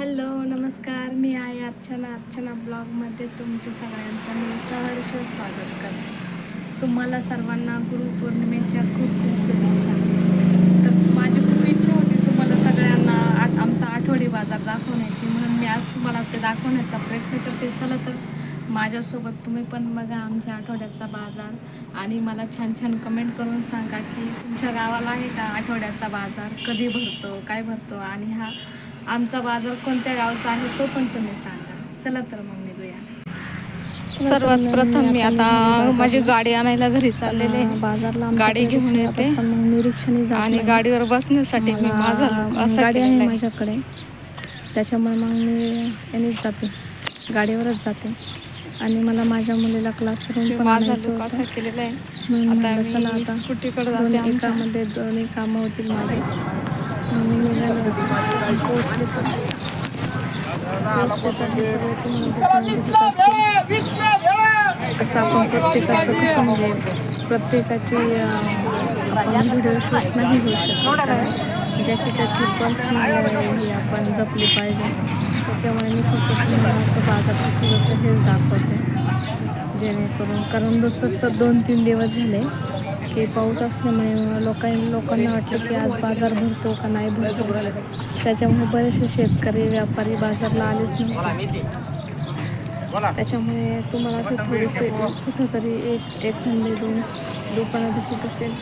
Hello नमस्कार. मी आहे अर्चना. अर्चना ब्लॉगमध्ये तुमचं सगळ्यांचं मी सहर्ष स्वागत करते. तुम्हाला सर्वांना गुरुपौर्णिमेच्या खूप खूप शुभेच्छा. तर माझी खूप इच्छा होती तुम्हाला सगळ्यांना आठ आमचा आठवडी बाजार दाखवण्याची. म्हणून मी आज तुम्हाला ते दाखवण्याचा प्रयत्न करते. चला तर माझ्यासोबत तुम्ही पण बघा आमच्या आठवड्याचा बाजार. आणि मला छान छान कमेंट करून सांगा की तुमच्या गावाला आहे का आठवड्याचा बाजार? कधी भरतो? काय भरतो? आणि हा आमचा बाजार कोणत्या गावचा आहे तो पण तुम्ही सांगा. चला तर मग निघूया. सर्वात प्रथम मी आता माझी गाडी आणायला घरी चाललेले बाजारला गाडी घेऊन येते. निरीक्षणे आणि गाडीवर बसण्यासाठी मी माझा गाडी आहे. माझ्याकडे. त्याच्यामुळे मग मी यानेच जाते. गाडीवरच जाते. आणि मला माझ्या मुलीला क्लासवरून मी पण माझा. असा केलेला आहे. चला आता स्कूटीकडे जाते एकामध्ये दोन्ही कामं होतील माझे. मग पण कसं आपण प्रत्येकाचं कसं म्हणजे प्रत्येकाची आपण व्हिडिओ म्हणजे शूट नाही घेऊ शकत कारण ज्याची त्याची पर्सनल ही आपण जपली पाहिजे त्याच्यामुळे मी फक्त तुम्हाला असं बाजारात थोडंसं हेच दाखवते जेणेकरून कारण दुसरंच दोन तीन दिवस झाले की पाऊस असल्यामुळे लोकांनी लोकांना वाटलं की आज बाजार भरतो का नाही भरतो. त्याच्यामुळे बरेचसे शेतकरी व्यापारी बाजारला आलेच नाही त्याच्यामुळे तुम्हाला असं थोडेसे कुठंतरी एक एक थंडी दोन दुकानं दिसत असेल.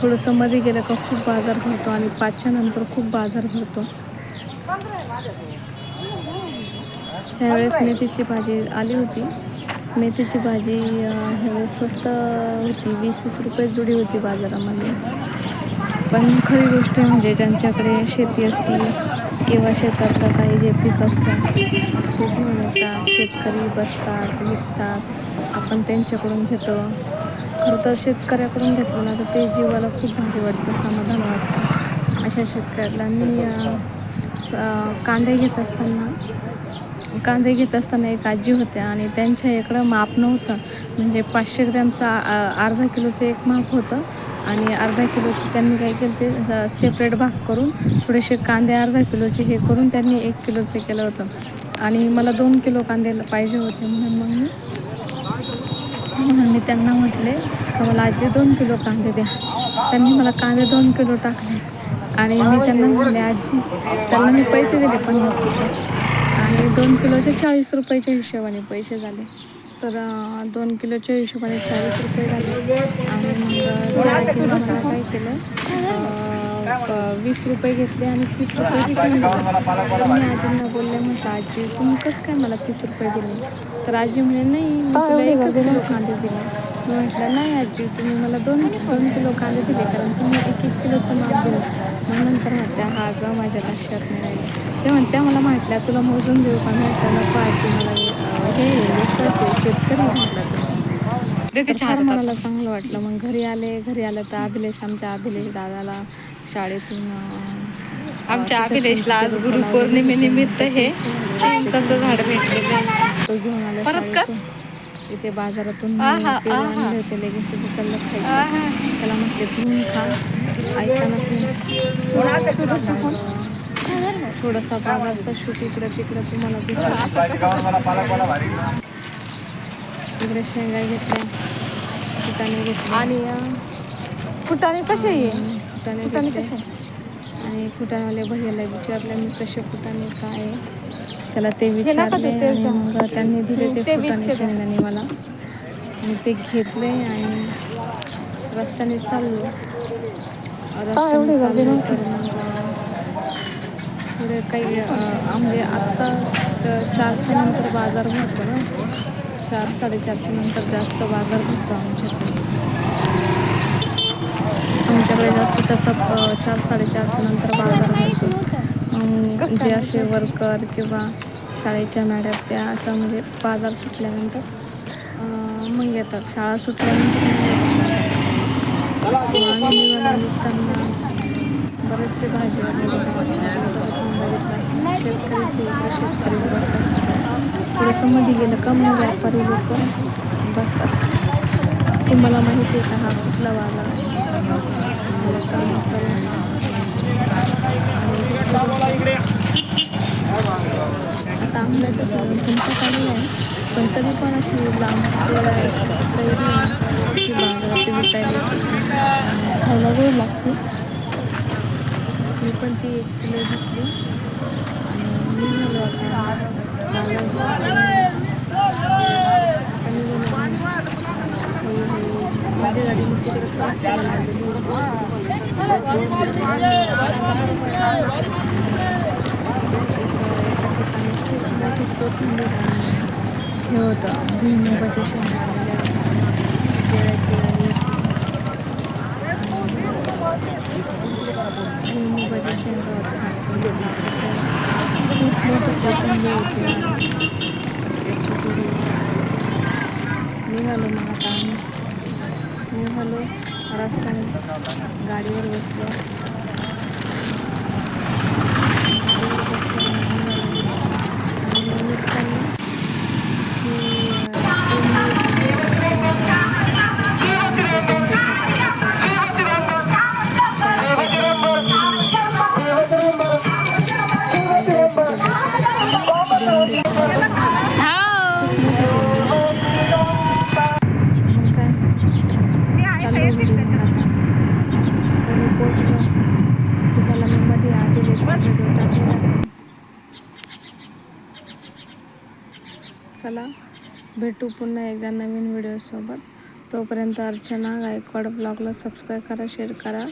थोडंसं मध्ये गेलं का खूप बाजार भरतो आणि पाचच्या नंतर खूप बाजार भरतो. त्यावेळेस मेथीची भाजी आली होती. मेथीची भाजी ह्यावेळेस स्वस्त होती वीस वीस रुपये जुडी होती बाजारामध्ये. पण खरी गोष्ट म्हणजे ज्यांच्याकडे शेती असती किंवा शेतातलं काही जे पीक असतं ते घेऊन येतात शेतकरी बसतात विकतात. आपण त्यांच्याकडून घेतो. खरं तर शेतकऱ्याकडून घेतलं ना तर ते जीवाला खूप भारी वाटतं समाधान वाटतं. अशा शेतकऱ्याला मी कांदे घेत असताना कांदे घेत असताना एक आजी होत्या आणि त्यांच्या इकडं माप नव्हतं. म्हणजे पाचशे ग्रॅमचा अर्धा किलोचं एक माप होतं आणि अर्धा किलोची त्यांनी काय केलं ते सेपरेट भाग करून थोडेसे कांदे अर्धा किलोचे हे करून त्यांनी एक किलोचं केलं होतं. आणि मला दोन किलो कांदे पाहिजे होते म्हणून मग मी म्हणून मी त्यांना म्हटले का मला आजी दोन किलो कांदे द्या. त्यांनी मला कांदे दोन किलो टाकले. आणि मी त्यांना म्हटले आजी त्यांना मी पैसे दिले पन्नास रुपये. आणि दोन किलोचे चाळीस रुपयाच्या हिशोबाने पैसे झाले. तर दोन किलोच्या हिशोबाने चाळीस रुपये झाले. आणि मग आजीनं मला काय केलं वीस रुपये घेतले आणि तीस रुपये तर मी आजींना बोलले म्हटलं आजी तुम्ही कसं काय मला तीस रुपये दिले? तर आजी म्हणे नाही मी तुला एकच किलो कांदे दिले. मी म्हटलं नाही आजी तुम्ही मला दोन दोन किलो कांदे दिले कारण तुम्ही एक एक किलोचं माप दिलं. मग नंतर म्हटल्या हा ग माझ्या लक्षात नाही ते म्हणत्या मला म्हटल्या तुला मोजून देऊ का? म्हटलं नको आजी मला हे शेतकरी म्हटलं हातात. मनाला चांगलं वाटलं मग घरी आले घरी आलं तर अभिलेश आमच्या अभिलेश दादाला शाळेतून आमच्या अभिलेशला आज गुरुपौर्णिमेनिमित्त लावलेलं हे. चिंचाचं झाड भेटलेलं तो घेऊन आला परत का? शाळेतून. इथे बाजारातून आहा, पेरू आहा. आणले होते लगेच त्याचं सल्लग खायचं आहा. त्याला म्हटले तुम्ही खा ऐकानच नाही थोडासा बाजारचा शूट इकडं तिकडं तुम्हाला दिसला. इकडे शेंगा घेतल्या फुटाणे घेतले. आणि फुटाने कसे आहे? घेतले. कसे आणि फुटाणवाल्या भैयाला विचारलं मी कसे फुटाणे काय? त्याला ते विचारले. मग त्यांनी दिले ते विचारा. शेंगदाणे मला. आणि ते घेतले आणि रस्त्याने चाललो. रस्त्याने चाललो तर काही आंबे आत्ता चारच्या नंतर बाजार भरतो ना. चार साडेचारच्या नंतर जास्त बाजार भरतो आमच्याकडे. आमच्याकडे जास्त तसा चार साडेचारच्या नंतर बाजार भरतो. जे असे वर्कर किंवा शाळेच्या मॅडम त्या असं म्हणजे बाजार सुटल्यानंतर मग येतात. शाळा सुटल्यानंतर मग निघताना बरेचसे भाजी लागत शेतकरी गेलं का मग व्यापारी लोक बसतात. तुम्हाला माहिती आहे का हा कुठला वाला? आता पण तरी पण अशी लांब खायला वेळ लागतो. मी पण ती एक किलो घेतली. हे होतं भुईमुगाच्या Ini halo halo, tamu. Ini halo arasan gadir. चला भेटू पुन्हा एकदा नवीन व्हिडिओसोबत तोपर्यंत अर्चना गायकवाड ब्लॉगला सबस्क्राईब करा शेअर करा.